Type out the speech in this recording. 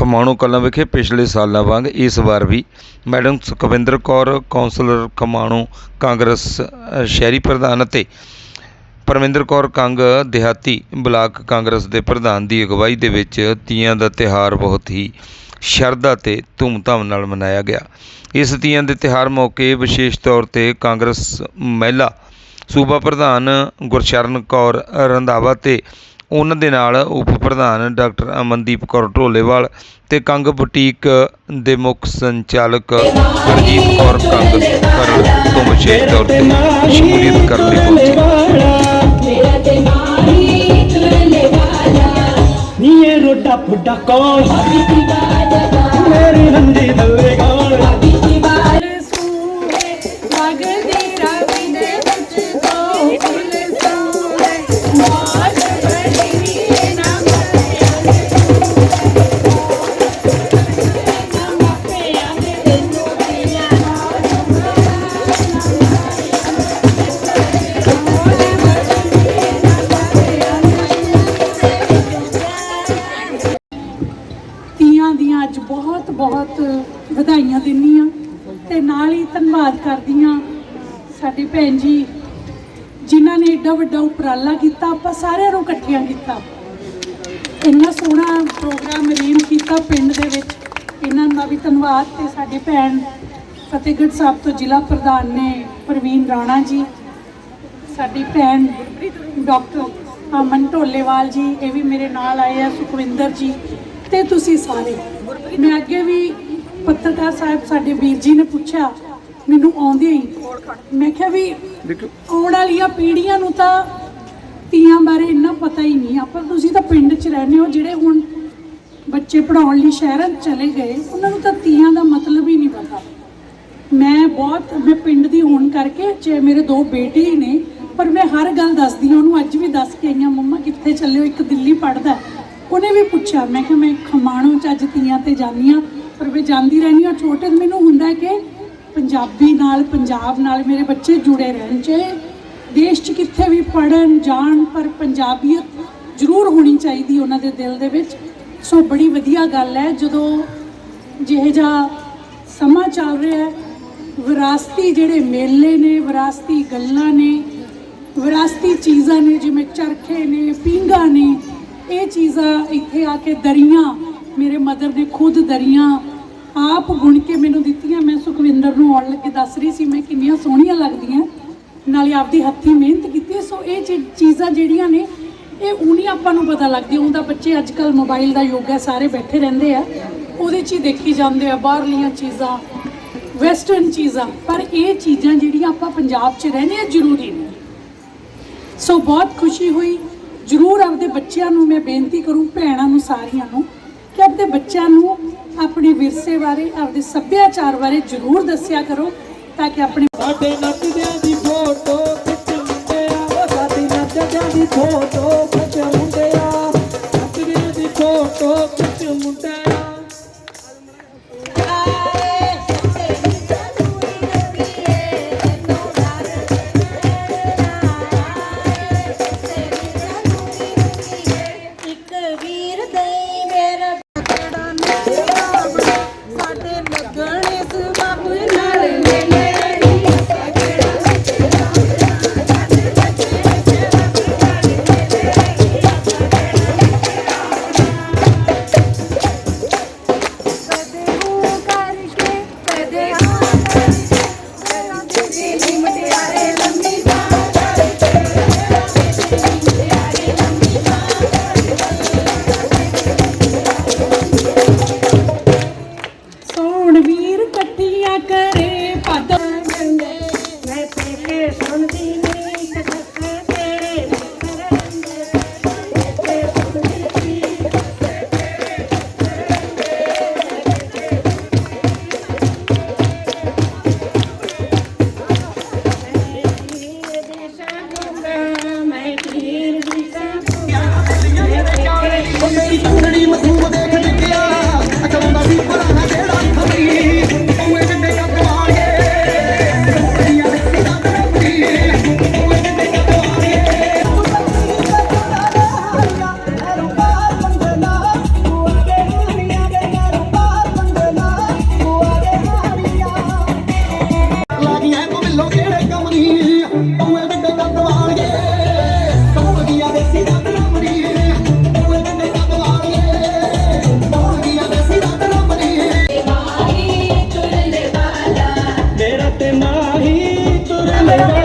ਖਮਾਣੋ ਕਲਾਂ ਵਿਖੇ ਪਿਛਲੇ ਸਾਲਾਂ ਵਾਂਗ ਇਸ ਵਾਰ ਵੀ ਮੈਡਮ ਸੁਖਵਿੰਦਰ ਕੌਰ, ਕੌਂਸਲਰ ਖਮਾਣੋ ਕਾਂਗਰਸ ਸ਼ਹਿਰੀ ਪ੍ਰਧਾਨ ਅਤੇ ਪਰਮਿੰਦਰ ਕੌਰ ਕੰਗ ਦਿਹਾਤੀ ਬਲਾਕ ਕਾਂਗਰਸ ਦੇ ਪ੍ਰਧਾਨ ਦੀ ਅਗਵਾਈ ਦੇ ਵਿੱਚ ਤੀਆਂ ਦਾ ਤਿਹਾਰ ਬਹੁਤ ਹੀ ਸ਼ਰਧਾ ਤੇ ਧੂਮਧਾਮ ਨਾਲ ਮਨਾਇਆ ਗਿਆ। ਇਸ ਤੀਆਂ ਦੇ ਤਿਹਾਰ ਮੌਕੇ ਵਿਸ਼ੇਸ਼ ਤੌਰ ਤੇ ਕਾਂਗਰਸ ਮਹਿਲਾ ਸੂਬਾ ਪ੍ਰਧਾਨ ਗੁਰਸ਼ਰਨ ਕੌਰ ਰੰਧਾਵਾ ਤੇ ਉਹਨਾਂ ਦੇ ਨਾਲ ਉਪ ਪ੍ਰਧਾਨ ਡਾਕਟਰ ਅਮਨਦੀਪ ਕੌਰ ਢੋਲੇਵਾਲ ਤੇ ਕੰਗ ਬੁਟੀਕ ਦੇ ਮੁੱਖ ਸੰਚਾਲਕ ਹਰਜੀਤ ਕੌਰ ਕੰਗ ਕਰਨ ਤੋਂ ਵਿਸ਼ੇਸ਼ ਤੌਰ ਤੇ ਸ਼ਮੂਲੀਅਤ ਕਰਨ ਲਈ ਪਹੁੰਚੇ। ਰੋਡਾ ਫੁੱਡਾ ਕੌਣ? ਮੇਰੀ ਦਵੇ ਕੌਣ ਮਗਦੀ ਰਾਵੀ ਦੇ ਵਿੱਚ ਤੋਂ ਫੁੱਲ ਵਧਾਈਆਂ ਦਿੰਦੀ ਹਾਂ ਤੇ ਨਾਲ ਹੀ ਧੰਨਵਾਦ ਕਰਦੀ ਹਾਂ ਸਾਡੇ ਭੈਣ ਜੀ, ਜਿਨ੍ਹਾਂ ਨੇ ਏਡਾ ਵੱਡਾ ਉਪਰਾਲਾ ਕੀਤਾ, ਆਪਾਂ ਸਾਰਿਆਂ ਨੂੰ ਇਕੱਠਿਆਂ ਕੀਤਾ। ਇੰਨਾ ਸੋਹਣਾ ਪ੍ਰੋਗਰਾਮ ਅਰੇਂਜ ਕੀਤਾ ਪਿੰਡ ਦੇ ਵਿੱਚ। ਇਹਨਾਂ ਦਾ ਵੀ ਧੰਨਵਾਦ ਤੇ ਸਾਡੇ ਭੈਣ ਫਤਿਹਗੜ੍ਹ ਸਾਹਿਬ ਤੋਂ ਜ਼ਿਲ੍ਹਾ ਪ੍ਰਧਾਨ ਨੇ ਪ੍ਰਵੀਨ ਰਾਣਾ ਜੀ, ਸਾਡੀ ਭੈਣ ਡਾਕਟਰ ਅਮਨ ਢੋਲੇਵਾਲ ਜੀ, ਇਹ ਵੀ ਮੇਰੇ ਨਾਲ ਆਏ ਆ, ਸੁਖਵਿੰਦਰ ਜੀ ਤੇ ਤੁਸੀਂ ਸਾਰੇ। ਮੈਂ ਅੱਗੇ ਵੀ ਪੱਤਰਕਾਰ ਸਾਹਿਬ ਸਾਡੇ ਵੀਰ ਜੀ ਨੇ ਪੁੱਛਿਆ ਮੈਨੂੰ ਆਉਂਦੇ ਹੀ। ਮੈਂ ਕਿਹਾ ਵੀ ਆਉਣ ਵਾਲੀਆਂ ਪੀੜ੍ਹੀਆਂ ਨੂੰ ਤਾਂ ਤੀਆਂ ਬਾਰੇ ਇੰਨਾ ਪਤਾ ਹੀ ਨਹੀਂ। ਆ ਪਰ ਤੁਸੀਂ ਤਾਂ ਪਿੰਡ 'ਚ ਰਹਿੰਦੇ ਹੋ ਜਿਹੜੇ ਹੁਣ ਬੱਚੇ ਪੜਾਉਣ ਲਈ ਸ਼ਹਿਰਾਂ ਚਲੇ ਗਏ ਉਹਨਾਂ ਨੂੰ ਤਾਂ ਤੀਆਂ ਦਾ ਮਤਲਬ ਹੀ ਨਹੀਂ ਪਤਾ। ਮੈਂ ਬਹੁਤ ਮੈਂ ਪਿੰਡ ਦੀ ਹੋਣ ਕਰਕੇ ਜੇ ਮੇਰੇ ਦੋ ਬੇਟੇ ਹੀ ਨੇ ਪਰ ਮੈਂ ਹਰ ਗੱਲ ਦੱਸਦੀ ਹਾਂ ਉਹਨੂੰ ਅੱਜ ਵੀ ਦੱਸ ਕੇ ਆਈਆਂ ਮੰਮਾ ਕਿੱਥੇ ਚੱਲੇ ਹੋ ਇੱਕ ਦਿੱਲੀ ਪੜਦਾ ਉਹਨੇ ਵੀ ਪੁੱਛਿਆ ਮੈਂ ਕਿਹਾ ਮੈਂ ਖਮਾਣੋਂ ਚ ਅੱਜ ਤੀਆਂ ਤੇ ਜਾਂਦੀ ਹਾਂ ਪਰ ਮੈਂ ਜਾਂਦੀ ਰਹਿੰਦੀ ਹਾਂ। ਛੋਟੇ ਮੈਨੂੰ ਹੁੰਦਾ ਕਿ ਪੰਜਾਬੀ ਨਾਲ, ਪੰਜਾਬ ਨਾਲ ਮੇਰੇ ਬੱਚੇ ਜੁੜੇ ਰਹਿਣ 'ਚ ਦੇਸ਼ 'ਚ ਕਿੱਥੇ ਵੀ ਪੜਨ ਜਾਣ, ਪਰ ਪੰਜਾਬੀਅਤ ਜ਼ਰੂਰ ਹੋਣੀ ਚਾਹੀਦੀ ਉਹਨਾਂ ਦੇ ਦਿਲ ਦੇ ਵਿੱਚ। ਸੋ ਬੜੀ ਵਧੀਆ ਗੱਲ ਹੈ, ਜਦੋਂ ਜਿਹੇ ਜਿਹਾ ਸਮਾਂ ਚੱਲ ਰਿਹਾ ਹੈ, ਵਿਰਾਸਤੀ ਜਿਹੜੇ ਮੇਲੇ ਨੇ, ਵਿਰਾਸਤੀ ਗੱਲਾਂ ਨੇ, ਵਿਰਾਸਤੀ ਚੀਜ਼ਾਂ ਨੇ, ਜਿਵੇਂ ਚਰਖੇ ਨੇ, ਪੀਂਘਾਂ ਨੇ, ਇਹ ਚੀਜ਼ਾਂ ਇੱਥੇ ਆ ਕੇ ਦਰੀਆਂ ਮੇਰੇ ਮਦਰ ਦੇ ਖੁਦ ਦਰੀਆਂ ਆਪ ਗੁਣ ਕੇ ਮੈਨੂੰ ਦਿੱਤੀਆਂ। ਮੈਂ ਸੁਖਵਿੰਦਰ ਨੂੰ ਆਉਣ ਲੱਗੇ ਦੱਸ ਰਹੀ ਸੀ, ਮੈਂ ਕਿੰਨੀਆਂ ਸੋਹਣੀਆਂ ਲੱਗਦੀਆਂ। ਨਾਲੇ ਆਪਦੀ ਹੱਥੀਂ ਮਿਹਨਤ ਕੀਤੀ ਸੋ ਇਹ ਚੀ- ਚੀਜ਼ਾਂ ਜਿਹੜੀਆਂ ਨੇ, ਇਹ ਉਨੀ ਆਪਾਂ ਨੂੰ ਪਤਾ ਲੱਗਦੀ ਹੁੰਦਾ ਬੱਚੇ ਅੱਜ ਕੱਲ ਮੋਬਾਈਲ ਦਾ ਯੁੱਗ ਹੈ, ਸਾਰੇ ਬੈਠੇ ਰਹਿੰਦੇ ਆ। ਉਹਦੇ 'ਚ ਹੀ ਦੇਖੀ ਜਾਂਦੇ ਆ, ਬਾਹਰਲੀਆਂ ਚੀਜ਼ਾਂ ਵੈਸਟਰਨ ਚੀਜ਼ਾਂ। ਪਰ ਇਹ ਚੀਜ਼ਾਂ ਜਿਹੜੀਆਂ ਆਪਾਂ ਪੰਜਾਬ 'ਚ ਰਹਿੰਦੇ ਆ, ਜ਼ਰੂਰੀ ਨੇ ਸੋ ਬਹੁਤ ਖੁਸ਼ੀ ਹੋਈ। ਜ਼ਰੂਰ ਆਪਦੇ ਬੱਚਿਆਂ ਨੂੰ ਮੈਂ ਬੇਨਤੀ ਕਰੂੰ, ਭੈਣਾਂ ਨੂੰ, ਸਾਰੀਆਂ ਨੂੰ ਕਿ ਆਪਦੇ ਬੱਚਿਆਂ ਨੂੰ ਆਪਣੇ ਵਿਰਸੇ ਬਾਰੇ ਆਪਦੇ ਸੱਭਿਆਚਾਰ ਬਾਰੇ ਜ਼ਰੂਰ ਦੱਸਿਆ ਕਰੋ ਤਾਂ ਕਿ ਆਪਣੇ ਸਾਡੇ ਨੱਚਦਿਆਂ ਦੀ ਫੋਟੋ ਖਿੱਚ ਮੁੰਡਿਆ ਉਹ ਸਾਡੀ ਨੱਚਦਿਆਂ ਦੀ ਫੋਟੋ ਖਿੱਚ ਮੁੰਡਿਆ ਨੱਚਦਿਆਂ ਦੀ ਫੋਟੋ ਖਿੱਚ ਮੁੰਡਿਆ Yeah.